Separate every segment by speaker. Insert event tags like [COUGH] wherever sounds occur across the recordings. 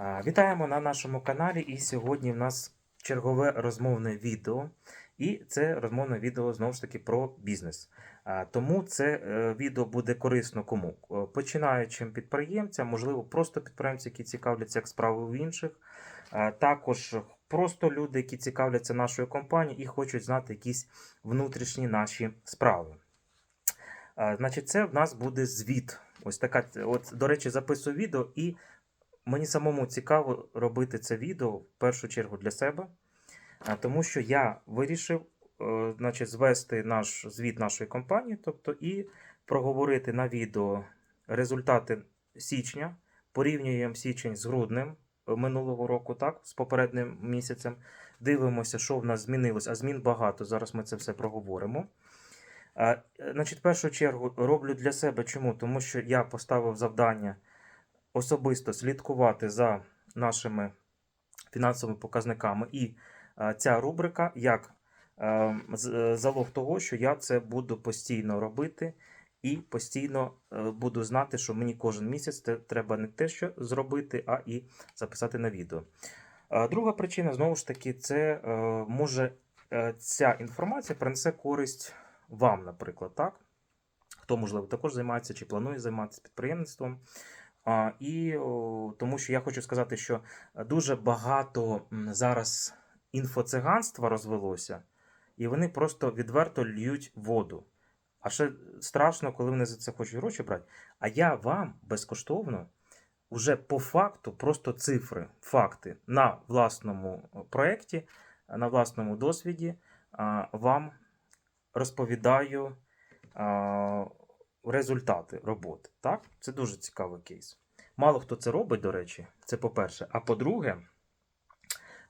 Speaker 1: Вітаємо на нашому каналі. І сьогодні в нас чергове розмовне відео. І це розмовне відео знову ж таки про бізнес. Тому це е, відео буде корисно кому? Починаючим підприємцям, можливо, просто підприємці, які цікавляться як справи в інших. Також просто люди, які цікавляться нашою компанією і хочуть знати якісь внутрішні наші справи. Значить, це в нас буде звіт. Ось така, от, до речі, записую відео, і мені самому цікаво робити це відео в першу чергу для себе, тому що я вирішив е, значить, звести наш звіт нашої компанії, тобто і проговорити на відео результати січня, порівнюємо січень з груднем е, минулого року, так, з попереднім місяцем. Дивимося, що в нас змінилось, а змін багато. Зараз ми це все проговоримо. Е, Значить, в першу чергу роблю для себе чому? Тому що я поставив завдання особисто слідкувати за нашими фінансовими показниками. І е, ця рубрика як е, е, залог того, що я це буду постійно робити. І постійно буду знати, що мені кожен місяць треба не те, що зробити, а і записати на відео. Друга причина, знову ж таки, це може ця інформація принесе користь вам, наприклад, так? Хто, можливо, також займається чи планує займатися підприємництвом. І тому що я хочу сказати, що дуже багато зараз інфоциганства розвелося, і вони просто відверто льють воду. А ще страшно, коли вони за це хочуть гроші брати. А я вам безкоштовно вже по факту, просто цифри, факти на власному проєкті, на власному досвіді вам розповідаю результати роботи. Так? Це дуже цікавий кейс. Мало хто це робить, до речі, це по-перше. А по-друге,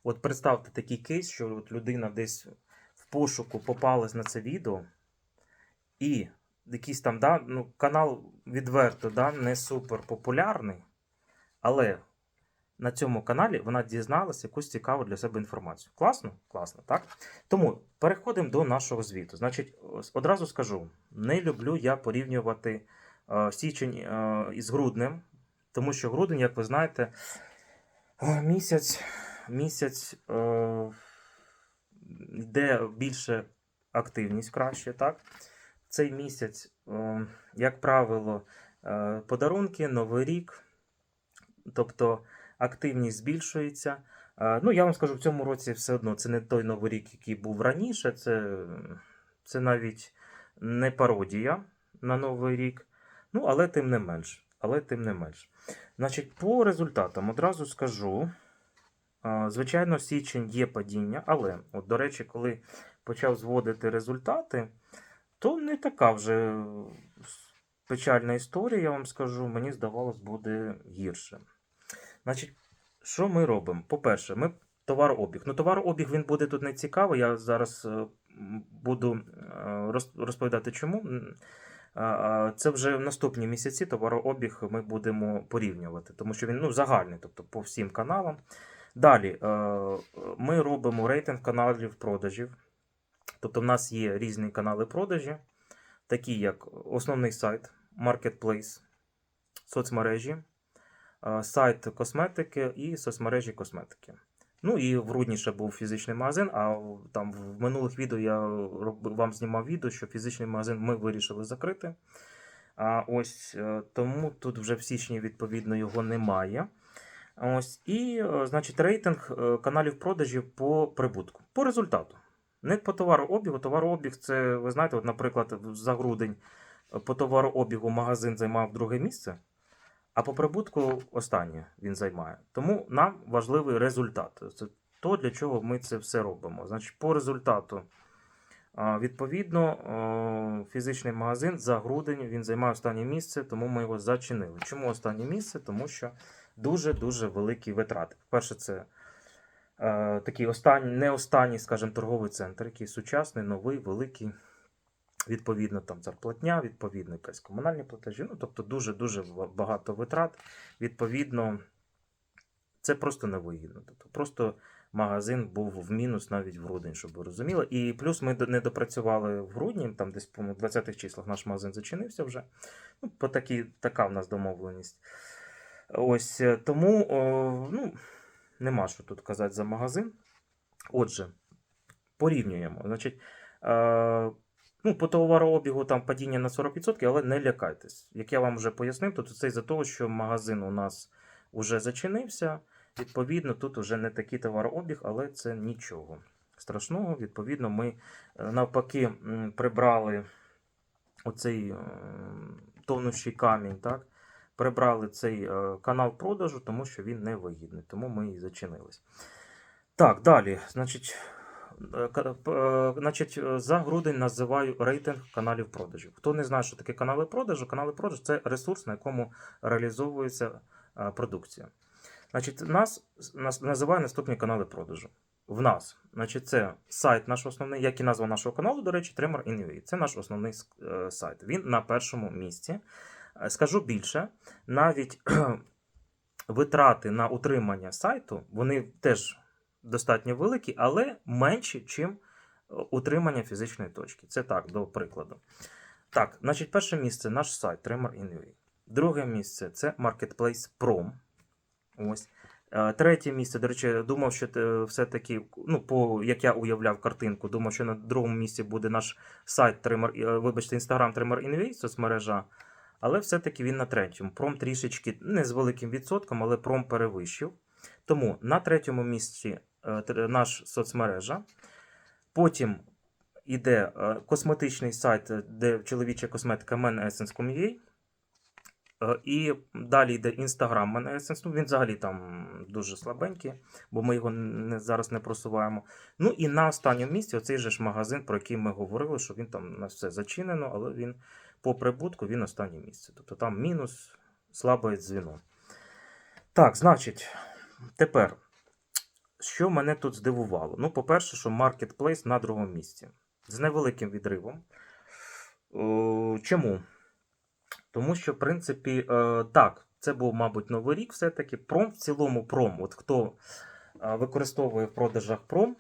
Speaker 1: от представте такий кейс, що от людина десь в пошуку попалась на це відео, і якийсь там да, ну, канал відверто да, не супер популярний, але на цьому каналі вона дізналась якусь цікаву для себе інформацію. Класно? Класно, так? Тому переходимо до нашого звіту. Значить, одразу скажу: не люблю я порівнювати е, січень е, із груднем, тому що грудень, як ви знаєте, е, місяць, місяць е, йде більше активність краще, так? Цей місяць, е, як правило, е, подарунки, Новий рік, тобто активність збільшується. Е, Ну, я вам скажу, в цьому році все одно це не той новий рік, який був раніше. Це, це навіть не пародія на новий рік. Ну, але тим не менш. Але тим не менш. Значить, по результатам одразу скажу. Звичайно, січень є падіння, але, от, до речі, коли почав зводити результати, то не така вже печальна історія, я вам скажу. Мені здавалось, буде гірше. Значить, що ми робимо? По-перше, ми товарообіг. Ну, товарообіг він буде тут не цікавий. Я зараз е, буду е, розповідати, чому. Це вже в наступні місяці товарообіг ми будемо порівнювати, тому що він ну, загальний, тобто по всім каналам. Далі е, ми робимо рейтинг каналів продажів. Тобто, в нас є різні канали продажі, такі як основний сайт, маркетплейс, соцмережі, е, сайт косметики і соцмережі косметики. Ну і в грудні ще був фізичний магазин, а там в минулих відео я вам знімав відео, що фізичний магазин ми вирішили закрити. А ось е, тому тут вже в січні, відповідно, його немає. Ось, і, е, значить, рейтинг е, каналів продажів по прибутку. По результату. Не по товарообігу. Товарообіг це, ви знаєте, от, наприклад, за грудень по товарообігу магазин займав друге місце, а по прибутку останнє він займає. Тому нам важливий результат. Це то, для чого ми це все робимо. Значить, по результату, відповідно, фізичний магазин за грудень він займає останнє місце, тому ми його зачинили. Чому останнє місце? Тому що дуже-дуже великі витрати. Перше, це е, такий останній, не останній, скажімо, торговий центр, який сучасний, новий, великий. Відповідно, там зарплатня, відповідно, якась комунальні платежі. Ну, тобто дуже-дуже багато витрат. Відповідно, це просто невигідно. Тобто, просто магазин був в мінус навіть в грудень, щоб ви розуміли. І плюс ми не допрацювали в грудні, там десь по 20-х числах наш магазин зачинився вже. Ну, по такій, така в нас домовленість. Ось е, тому о, ну, нема що тут казати за магазин. Отже, порівнюємо. Значить, е, ну, по товарообігу там падіння на 40%, але не лякайтесь. Як я вам вже пояснив, то це із-за того, що магазин у нас вже зачинився. Відповідно, тут вже не такий товарообіг, але це нічого страшного. Відповідно, ми е, навпаки прибрали оцей е, тонущий камінь, так? Прибрали цей е, канал продажу, тому що він не вигідний, тому ми і зачинились. Так, далі. Значить, значить, е, за грудень називаю рейтинг каналів продажів. Хто не знає, що таке канали продажу, канали продажу це ресурс, на якому реалізовується е, продукція. Значить, нас, нас називає наступні канали продажу. В нас, значить, це сайт наш основний, як і назва нашого каналу, до речі, Trimmer in Це наш основний е, сайт. Він на першому місці. Е, Скажу більше, навіть [CLEARS THROAT] витрати на утримання сайту, вони теж достатньо великі, але менші, ніж утримання фізичної точки. Це так, до прикладу. Так, значить, перше місце наш сайт Trimmer in Друге місце це Marketplace Prom. Ось. Е, Третє місце, до речі, думав, що все-таки, ну, по як я уявляв картинку, думав, що на другому місці буде наш сайт Trimmer, е, вибачте, Instagram Trimmer Invade, соцмережа. Але все-таки він на третьому. Пром трішечки не з великим відсотком, але пром перевищив. Тому на третьому місці е, наш соцмережа. Потім іде е, косметичний сайт, е, де чоловіча косметика menessence.com.ua. Е, І далі йде Instagram menessence. Ну, він взагалі там дуже слабенький, бо ми його не, зараз не просуваємо. Ну і на останньому місці оцей же ж магазин, про який ми говорили, що він там у нас все зачинено, але він по прибутку він останнє місце. Тобто там мінус, слабе дзвіно. Так, значить, тепер, що мене тут здивувало? Ну, по-перше, що Marketplace на другому місці. З невеликим відривом. Чому? Тому що, в принципі, е, так, це був, мабуть, новий рік все-таки. Пром в цілому пром. От хто е, використовує в продажах пром,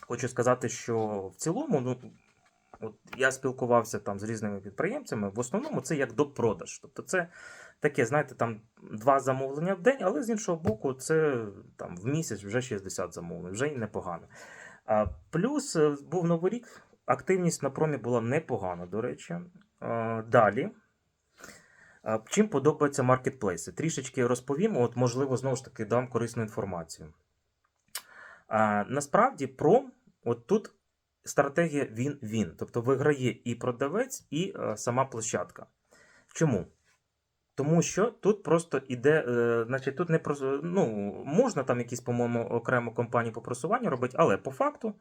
Speaker 1: хочу сказати, що в цілому, ну, от я спілкувався там з різними підприємцями, в основному це як до продаж. Тобто це таке, знаєте, там два замовлення в день, але з іншого боку, це там в місяць вже 60 замовлень, вже й непогано. А, плюс е, був новий рік, активність на промі була непогана, до речі. А, далі. А, Чим подобаються маркетплейси? Трішечки розповім, от, можливо, знову ж таки дам корисну інформацію. А, насправді, пром, от тут стратегія він-він. Тобто виграє і продавець, і е, сама площадка. Чому? Тому що тут просто іде, е, значить, тут не прос- ну, можна там якісь, по-моєму, окрему компанію по просуванню робити, але по факту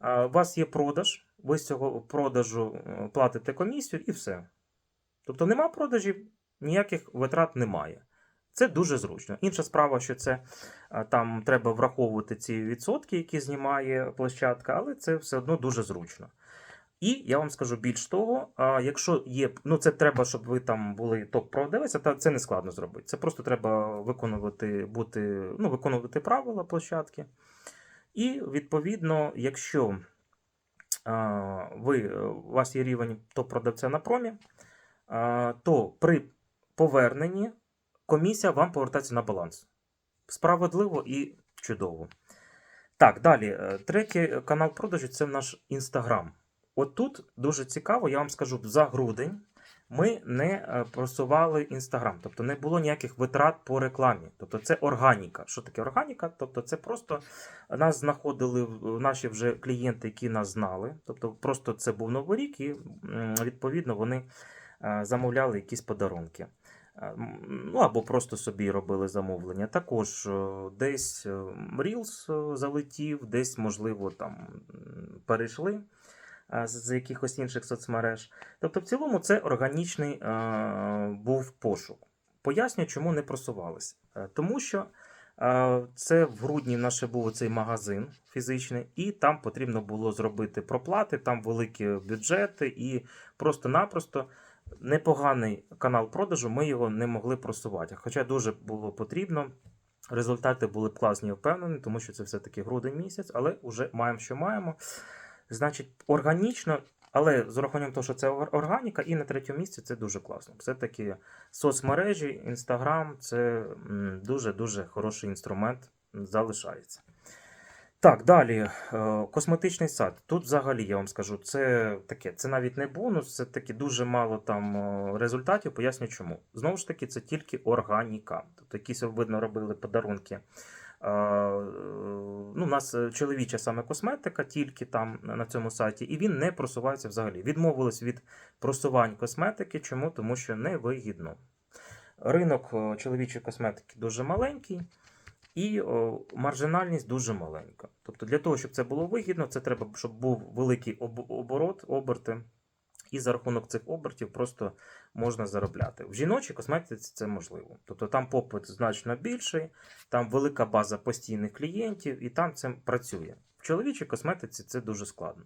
Speaker 1: е, у вас є продаж, ви з цього продажу е, платите комісію і все. Тобто нема продажів, ніяких витрат немає. Це дуже зручно. Інша справа, що це там треба враховувати ці відсотки, які знімає площадка, але це все одно дуже зручно. І я вам скажу більш того, якщо є, ну це треба, щоб ви там були топ-продавець, та це не складно зробити. Це просто треба виконувати, бути, ну, виконувати правила площадки. І відповідно, якщо ви, у вас є рівень топ-продавця на промі, то при поверненні комісія вам повертається на баланс. Справедливо і чудово. Так, далі. е, Третій канал продажу це наш Інстаграм. От тут дуже цікаво, я вам скажу, за грудень ми не е, просували Інстаграм, тобто не було ніяких витрат по рекламі. Тобто це органіка. Що таке органіка? Тобто це просто нас знаходили наші вже клієнти, які нас знали. Тобто просто це був новий рік, і відповідно вони е, замовляли якісь подарунки. Е, Ну або просто собі робили замовлення. Також е, десь е, Reels е, залетів, десь, можливо, там перейшли е, з якихось інших соцмереж. Тобто, в цілому, це органічний був пошук. Поясню, чому не просувалися. Е, Тому що це в грудні в нас був цей магазин фізичний, і там потрібно було зробити проплати, там великі бюджети, і просто-напросто непоганий канал продажу, ми його не могли просувати. Хоча дуже було потрібно. Результати були б класні, я впевнений, тому що це все-таки грудень місяць, але вже маємо, що маємо. Значить, органічно Але з урахуванням того, що це органіка, і на третьому місці це дуже класно. Все-таки соцмережі, Інстаграм це дуже-дуже хороший інструмент залишається. Так, далі. е, Косметичний сад. Тут взагалі я вам скажу, це таке, це навіть не бонус, це таки дуже мало там е, результатів. Поясню чому. Знову ж таки, це тільки органіка. Тобто якісь видно робили подарунки. Е, Ну, у нас е, чоловіча саме косметика, тільки там на цьому сайті, і він не просувається взагалі. Відмовились від просувань косметики. Чому? Тому що невигідно. Ринок е, чоловічої косметики дуже маленький. І о, маржинальність дуже маленька. Тобто для того, щоб це було вигідно, це треба, щоб був великий об- оборот, оберти, і за рахунок цих обертів просто можна заробляти. В жіночій косметиці це можливо. Тобто там попит значно більший, там велика база постійних клієнтів, і там це працює. В чоловічій косметиці це дуже складно.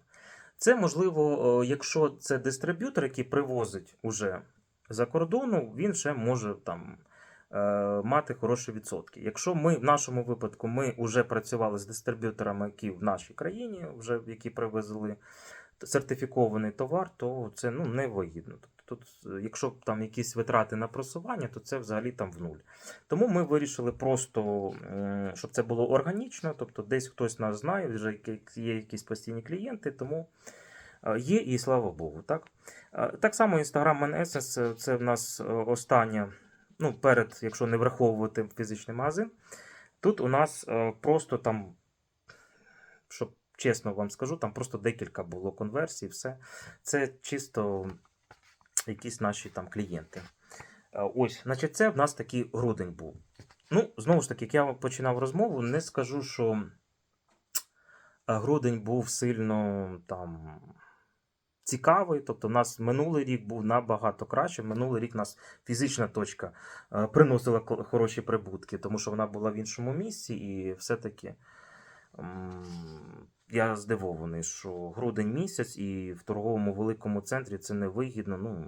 Speaker 1: Це можливо, якщо це дистриб'ютор, який привозить уже за кордону, він ще може там е, мати хороші відсотки. Якщо ми в нашому випадку ми вже працювали з дистриб'юторами, які в нашій країні, вже які привезли сертифікований товар, то це ну, невигідно. Тобто, тут, е, якщо там якісь витрати на просування, то це взагалі там в нуль. Тому ми вирішили просто, щоб це було органічно, тобто десь хтось нас знає, вже є якісь постійні клієнти, тому е, є і слава Богу. Так, Е, так само Instagram Man Essence, це в нас е, остання, ну, перед, якщо не враховувати фізичний магазин. Тут у нас е, просто там, щоб чесно вам скажу, там просто декілька було конверсій, все. Це чисто якісь наші там клієнти. Е, Ось, значить, це в нас такий грудень був. Ну, знову ж таки, як я починав розмову, не скажу, що е, грудень був сильно там цікавий. Тобто, у нас минулий рік був набагато краще. Минулий рік нас фізична точка е, приносила хороші прибутки, тому що вона була в іншому місці, і все-таки м, я здивований, що грудень місяць і в торговому великому центрі це невигідно. Ну,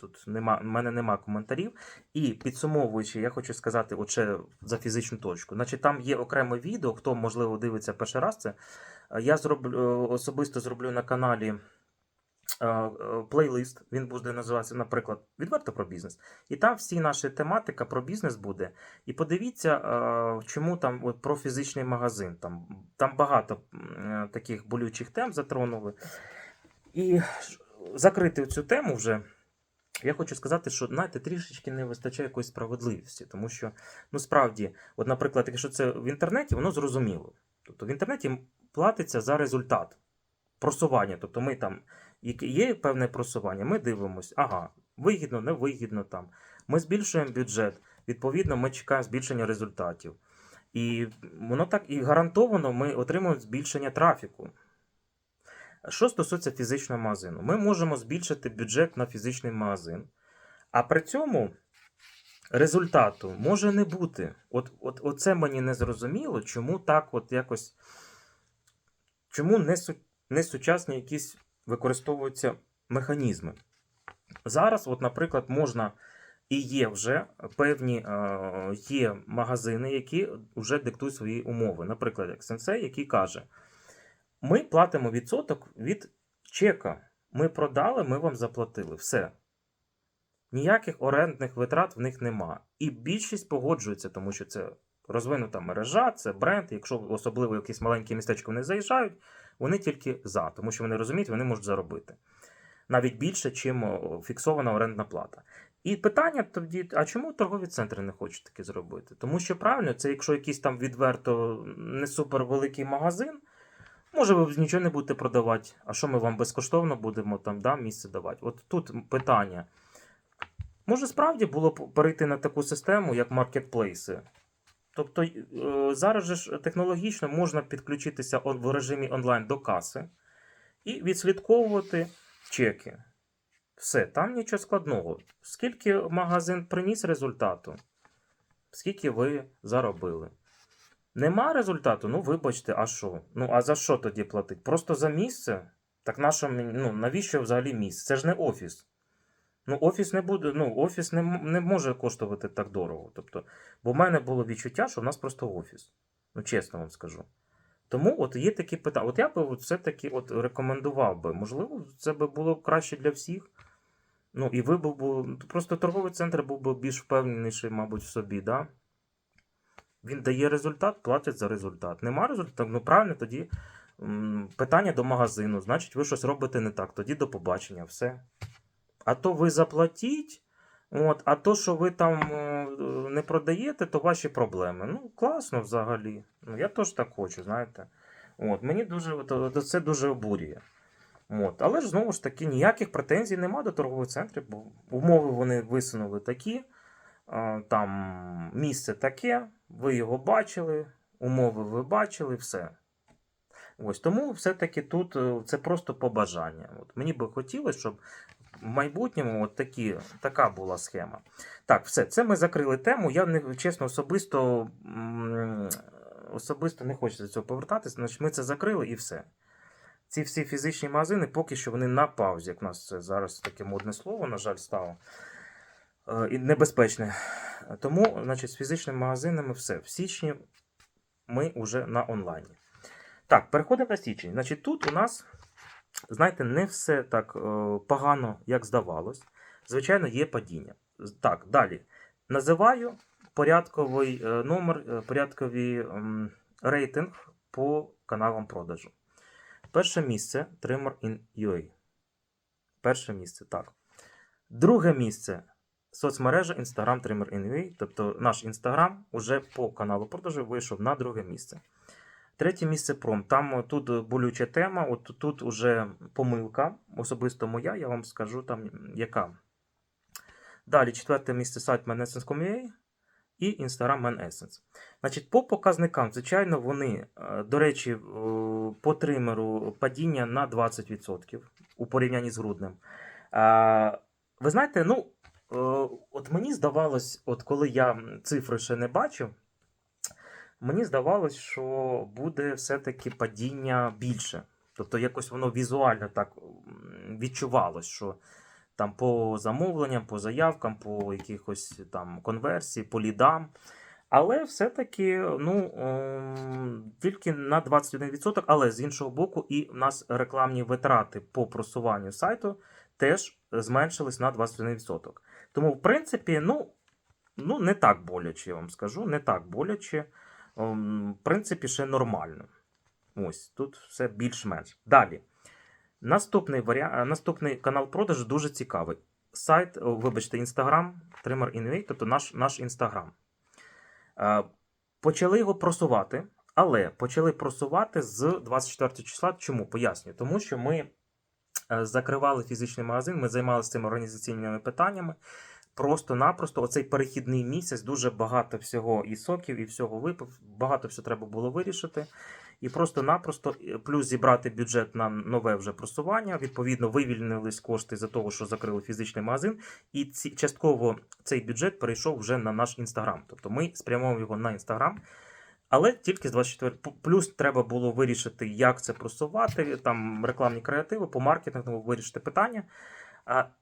Speaker 1: Тут нема, в мене нема коментарів. І підсумовуючи, я хочу сказати, отже, за фізичну точку. Значить, там є окреме відео, хто, можливо, дивиться перший раз це. Я зроблю, е, особисто зроблю на каналі плейлист. Він буде називатися, наприклад, відверто про бізнес. І там всі наші тематика про бізнес буде. І подивіться, е, чому там от, про фізичний магазин. Там, там багато е, таких болючих тем затронули. І закрити цю тему вже. Я хочу сказати, що знаєте, трішечки не вистачає якоїсь справедливості, тому що ну справді, от, наприклад, якщо це в інтернеті, воно зрозуміло. Тобто в інтернеті платиться за результат просування. Тобто ми там є певне просування, ми дивимося, ага, вигідно, не вигідно там. Ми збільшуємо бюджет, відповідно, ми чекаємо збільшення результатів. І воно так і гарантовано ми отримуємо збільшення трафіку. Що стосується фізичного магазину, ми можемо збільшити бюджет на фізичний магазин, а при цьому результату може не бути. От, от, оце мені не зрозуміло, чому так от якось. Чому не, су, не сучасні якісь використовуються механізми. Зараз, от, наприклад, можна і є вже певні е, є магазини, які вже диктують свої умови. Наприклад, як Сенсей, який каже: ми платимо відсоток від чека. Ми продали, ми вам заплатили. Все. Ніяких орендних витрат в них нема. І більшість погоджується, тому що це розвинута мережа, це бренд. Якщо особливо якісь маленькі містечка вони заїжджають, вони тільки за, тому що вони розуміють, вони можуть заробити. Навіть більше, чим фіксована орендна плата. І питання тоді: а чому торгові центри не хочуть таке зробити? Тому що правильно, це якщо якийсь там відверто не супер великий магазин, може ви нічого не будете продавати, а що ми вам безкоштовно будемо там да, місце давати? От тут питання. Може, справді було б перейти на таку систему, як маркетплейси. Тобто е, зараз же технологічно можна підключитися в режимі онлайн до каси і відслідковувати чеки. Все, там нічого складного. Скільки магазин приніс результату, скільки ви заробили. Нема результату, ну вибачте, а що? Ну, а за що тоді платить? Просто за місце? Так мені, ну, навіщо взагалі місце? Це ж не офіс. Ну, офіс не буде, ну, офіс не, не може коштувати так дорого. Тобто, бо в мене було відчуття, що в нас просто офіс. Ну, чесно вам скажу. Тому от є такі питання. От я би все-таки от рекомендував би. Можливо, це би було краще для всіх. Ну, і ви б були. Просто торговий центр був би більш впевненіший, мабуть, в собі, да? Він дає результат, платять за результат. Нема результату, ну правильно, тоді питання до магазину. Значить, ви щось робите не так. Тоді до побачення, все. А то ви заплатіть, от, а то, що ви там е, не продаєте, то ваші проблеми. Ну, класно взагалі. Ну, я теж так хочу, знаєте. От, мені дуже це дуже обурює. От. Але ж знову ж таки ніяких претензій нема до торгових центрів, бо умови вони висунули такі, там місце таке, ви його бачили, умови ви бачили, все. Ось тому все-таки тут е, це просто побажання. От мені би хотілося, щоб в майбутньому от такі, така була схема. Так, все, це ми закрили тему. Я не чесно особисто, особисто не хочу до цього повертатися, значить ми це закрили і все. Ці всі фізичні магазини поки що вони на паузі, як у нас це зараз таке модне слово, на жаль, стало. Е, І небезпечне. Тому, значить, з фізичними магазинами все. В січні ми вже на онлайні. Так, переходимо на січень. Значить, тут у нас, знаєте, не все так е, погано, як здавалось. Звичайно, є падіння. Так, далі. Називаю порядковий е, номер, е, порядковий рейтинг по каналам продажу. Перше місце Trimmer in UA. Перше місце, так. Друге місце соцмережа Instagram Trimmer in UA. Тобто наш Instagram уже по каналу продажу вийшов на друге місце. Третє місце пром. Там тут е, болюча тема. От тут уже помилка. Особисто моя, я вам скажу там яка. Далі четверте місце сайт ManEssence.com.ua і Instagram ManEssence. Значить, по показникам, звичайно, вони, е, до речі, е, по тримеру падіння на 20% у порівнянні з груднем. Е, Ви знаєте, ну, е, от мені здавалось, от коли я цифри ще не бачив, мені здавалось, що буде все-таки падіння більше. Тобто якось воно візуально так відчувалось, що там по замовленням, по заявкам, по якихось там конверсії, по лідам. Але все-таки ну, ем, тільки на 21%, але з іншого боку, і в нас рекламні витрати по просуванню сайту теж зменшились на 21%. Тому, в принципі, ну, ну не так боляче, я вам скажу, не так боляче. Ем, В принципі, ще нормально. Ось, тут все більш-менш. Далі. Наступний, варіа... Наступний канал продажу дуже цікавий. Сайт, вибачте, Instagram, Trimmer Innovate, тобто наш, наш Instagram. Е, Почали його просувати, але почали просувати з 24 числа. Чому? Пояснюю. Тому що ми е, закривали фізичний магазин, ми займалися цими організаційними питаннями. Просто-напросто оцей перехідний місяць дуже багато всього і соків, і всього випив, багато всього треба було вирішити. І просто-напросто, е, плюс зібрати бюджет на нове вже просування. Відповідно, вивільнились кошти за того, що закрили фізичний магазин. І ці, частково цей бюджет перейшов вже на наш інстаграм. Тобто ми спрямовуємо його на інстаграм. Але тільки з 24 П- плюс треба було вирішити, як це просувати, там рекламні креативи, по маркетингу вирішити питання.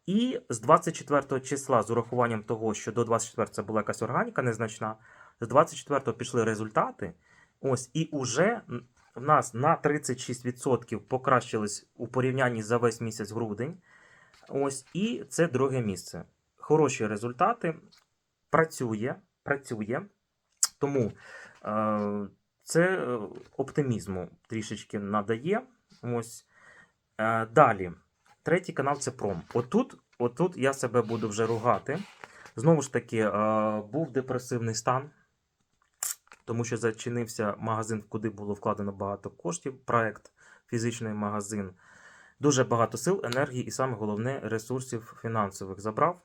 Speaker 1: І з 24 числа, з урахуванням того, що до 24 це була якась органіка незначна, з 24 пішли результати. Ось, і уже в нас на 36% покращились у порівнянні за весь місяць грудень. Ось, і це друге місце. Хороші результати. Працює, працює. Тому е, це е, оптимізму трішечки надає. Ось. Е, далі. Третій канал це пром. Отут, отут я себе буду вже ругати. Знову ж таки, е, був депресивний стан, тому що зачинився магазин, куди було вкладено багато коштів. Проект фізичний магазин. Дуже багато сил, енергії і саме головне ресурсів фінансових забрав.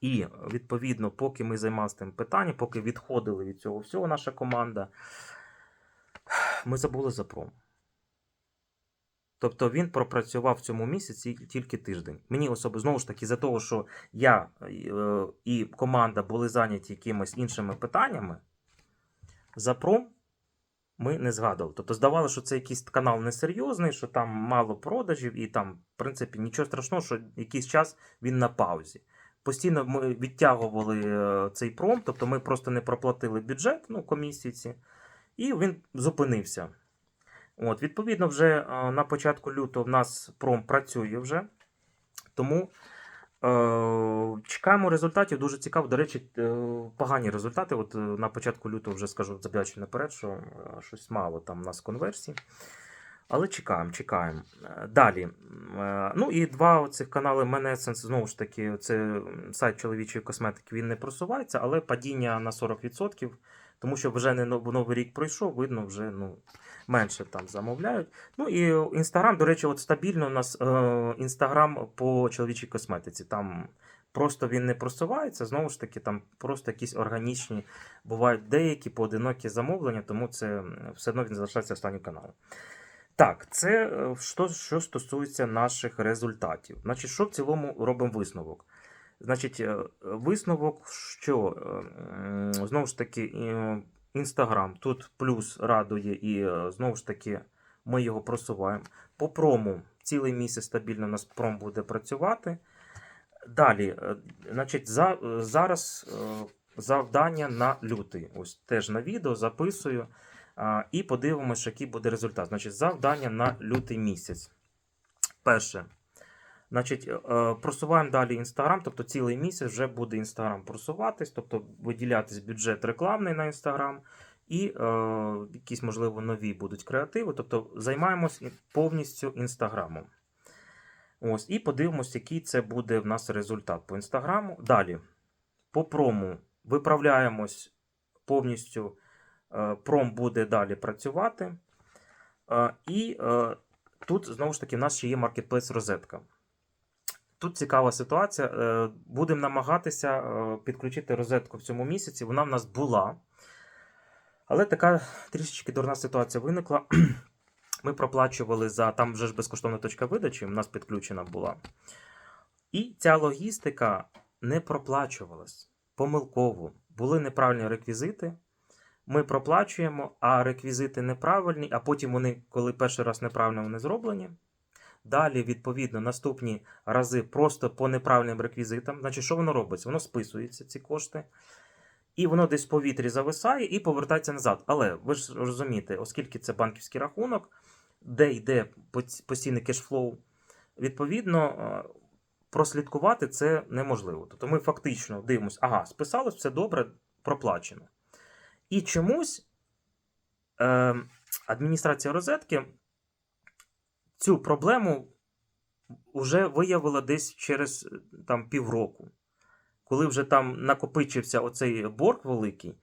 Speaker 1: І відповідно, поки ми займалися тим питанням, поки відходили від цього всього, наша команда, ми забули за пром. Тобто він пропрацював в цьому місяці тільки тиждень. Мені особисто знову ж таки, за того, що я е, і команда були зайняті якимись іншими питаннями, за пром ми не згадували. Тобто здавалося, що це якийсь канал несерйозний, що там мало продажів, і там, в принципі, нічого страшного, що якийсь час він на паузі. Постійно ми відтягували е, цей пром, тобто ми просто не проплатили бюджет ну, комісії ці, і він зупинився. От, відповідно, вже е, на початку лютого в нас пром працює вже. Тому е, чекаємо результатів. Дуже цікаво. До речі, е, погані результати. От е, на початку лютого вже скажу забячу наперед, що щось мало там у нас конверсій. Але чекаємо, чекаємо. Далі. Ну і два цих канали Menessence, знову ж таки, це сайт чоловічої косметики, він не просувається, але падіння на 40%, тому що вже не нов- новий рік пройшов, видно, вже ну, менше там замовляють. Ну і Інстаграм, до речі, от стабільно у нас Інстаграм по чоловічій косметиці. Там просто він не просувається, знову ж таки, там просто якісь органічні бувають деякі поодинокі замовлення, тому це все одно він залишається останнім каналом. Так, це е, що, що стосується наших результатів. Значить, що в цілому робимо висновок? Значить, е, висновок, що е, знову ж таки, Інстаграм тут плюс радує, і е, знову ж таки ми його просуваємо. По прому цілий місяць стабільно у нас пром буде працювати. Далі, е, значить, за, е, зараз е, завдання на лютий. Ось теж на відео записую. І подивимося, який буде результат. Значить, завдання на лютий місяць. Перше. Значить, е, просуваємо далі Інстаграм, тобто цілий місяць вже буде Інстаграм просуватись, тобто виділятись бюджет рекламний на Інстаграм, і е, якісь, можливо, нові будуть креативи. Тобто займаємось повністю Інстаграмом. Ось, і подивимось, який це буде в нас результат по Інстаграму. Далі, по прому виправляємось повністю. Е, Пром буде далі працювати. Е, І е, тут знову ж таки в нас ще є маркетплейс розетка. Тут цікава ситуація. Е, Будемо намагатися е, підключити розетку в цьому місяці. Вона в нас була. Але така трішечки дурна ситуація виникла. [CLEARS THROAT] Ми проплачували за там вже ж безкоштовна точка видачі, у нас підключена була. І ця логістика не проплачувалась помилково. Були неправильні реквізити. Ми проплачуємо, а реквізити неправильні, а потім вони, коли перший раз неправильно вони зроблені. Далі, відповідно, наступні рази просто по неправильним реквізитам. Значить, що воно робиться? Воно списується, ці кошти, і воно десь в повітрі зависає і повертається назад. Але ви ж розумієте, оскільки це банківський рахунок, де йде постійний кешфлоу, відповідно, е, прослідкувати це неможливо. Тобто ми фактично дивимося, ага, списалось, все добре, проплачено. І чомусь е, адміністрація розетки цю проблему вже виявила десь через е, там, півроку. Коли вже там накопичився оцей борг великий,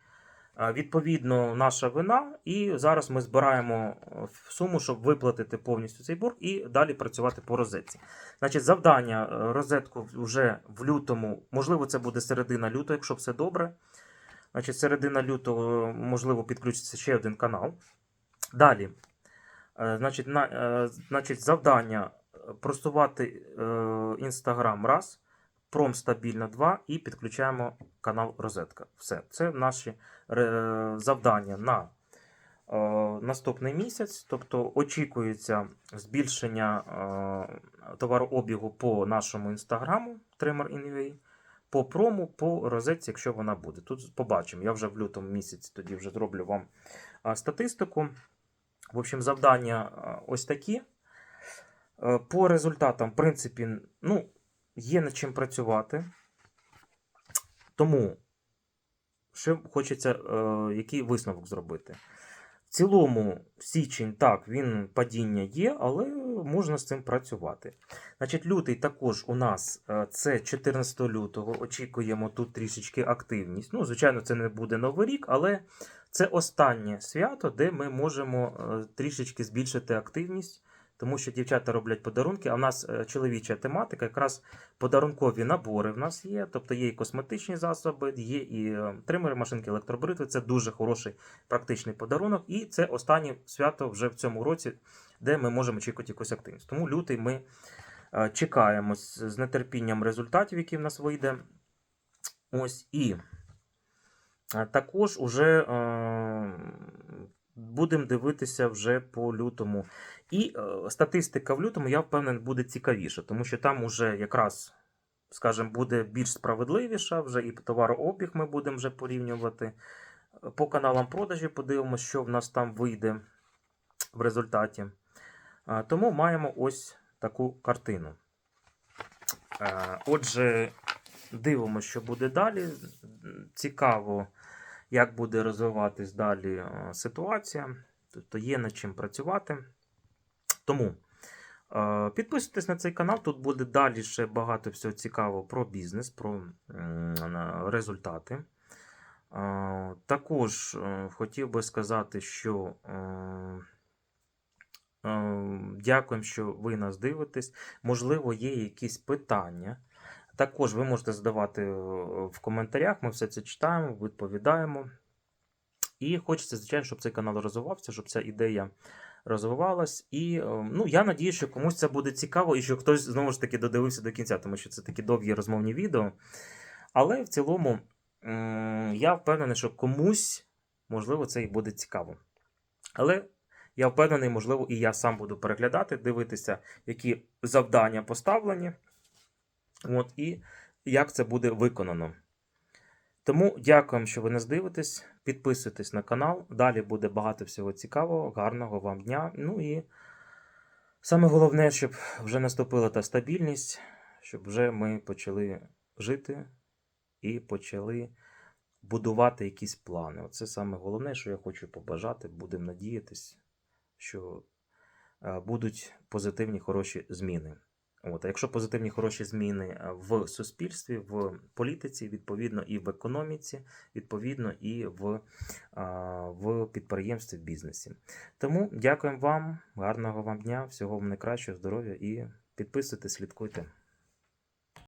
Speaker 1: відповідно, наша вина, і зараз ми збираємо е, суму, щоб виплатити повністю цей борг і далі працювати по розетці. Значить, завдання е, розетку вже в лютому, можливо, це буде середина лютого, якщо все добре. Значить, середина лютого, можливо, підключиться ще один канал. Далі, значить, на, е, значить завдання е, просувати Інстаграм раз, пром стабільно 2 і підключаємо канал Розетка. Все, це наші е, завдання на е, наступний місяць. Тобто очікується збільшення е, товарообігу по нашому інстаграму Tremor по прому, по розетці, якщо вона буде. Тут побачимо. Я вже в лютому місяці тоді вже зроблю вам статистику. В общем, завдання ось такі. Е, По результатам, в принципі, ну, є над чим працювати. Тому, що хочеться, е, який висновок зробити. В цілому, січень, так, він падіння є, але можна з цим працювати. Значить, лютий також у нас е, це 14 лютого. Очікуємо тут трішечки активність. Ну, звичайно, це не буде новий рік, але це останнє свято, де ми можемо е, трішечки збільшити активність, тому що дівчата роблять подарунки. А в нас е, чоловіча тематика, якраз подарункові набори в нас є. Тобто є і косметичні засоби, є і е, тримери, машинки, електробритви. Це дуже хороший практичний подарунок. І це останнє свято вже в цьому році, де ми можемо очікувати якусь активність. Тому лютий ми чекаємо з нетерпінням результатів, які в нас вийде. Ось і також уже е, будемо дивитися вже по лютому. І е, статистика в лютому, я впевнений, буде цікавіша, тому що там уже якраз, скажімо, буде більш справедливіша, вже і товарообіг ми будемо вже порівнювати. По каналам продажі подивимося, що в нас там вийде. в результаті. А, Тому маємо ось таку картину. Е, Отже, дивимося, що буде далі. Цікаво, як буде розвиватись далі е, ситуація. Тобто є над чим працювати. Тому е, підписуйтесь на цей канал. Тут буде далі ще багато всього цікавого про бізнес, про результати. Е, Також хотів би сказати, що дякуємо, що ви нас дивитесь. Можливо, є якісь питання. Також ви можете задавати е, в коментарях. Ми все це читаємо, відповідаємо. І хочеться, звичайно, щоб цей канал розвивався, щоб ця ідея розвивалась. І е, ну, я надію, що комусь це буде цікаво, і що хтось знову ж таки додивився до кінця, тому що це такі довгі розмовні відео. Але в цілому я впевнений, що комусь, можливо, це і буде цікаво. Але я впевнений, можливо, і я сам буду переглядати, дивитися, які завдання поставлені, от, і як це буде виконано. Тому дякуємо, що ви нас дивитесь. Підписуйтесь на канал. Далі буде багато всього цікавого, гарного вам дня. Ну і саме головне, щоб вже наступила та стабільність, щоб вже ми почали жити і почали будувати якісь плани. Оце саме головне, що я хочу побажати. Будемо надіятись, що е, будуть позитивні хороші зміни. От, а якщо позитивні хороші зміни е, в суспільстві, в політиці, відповідно, і в економіці, відповідно, і в, в підприємстві, в бізнесі. Тому дякуємо вам, гарного вам дня, всього вам найкращого, здоров'я і підписуйтесь, слідкуйте.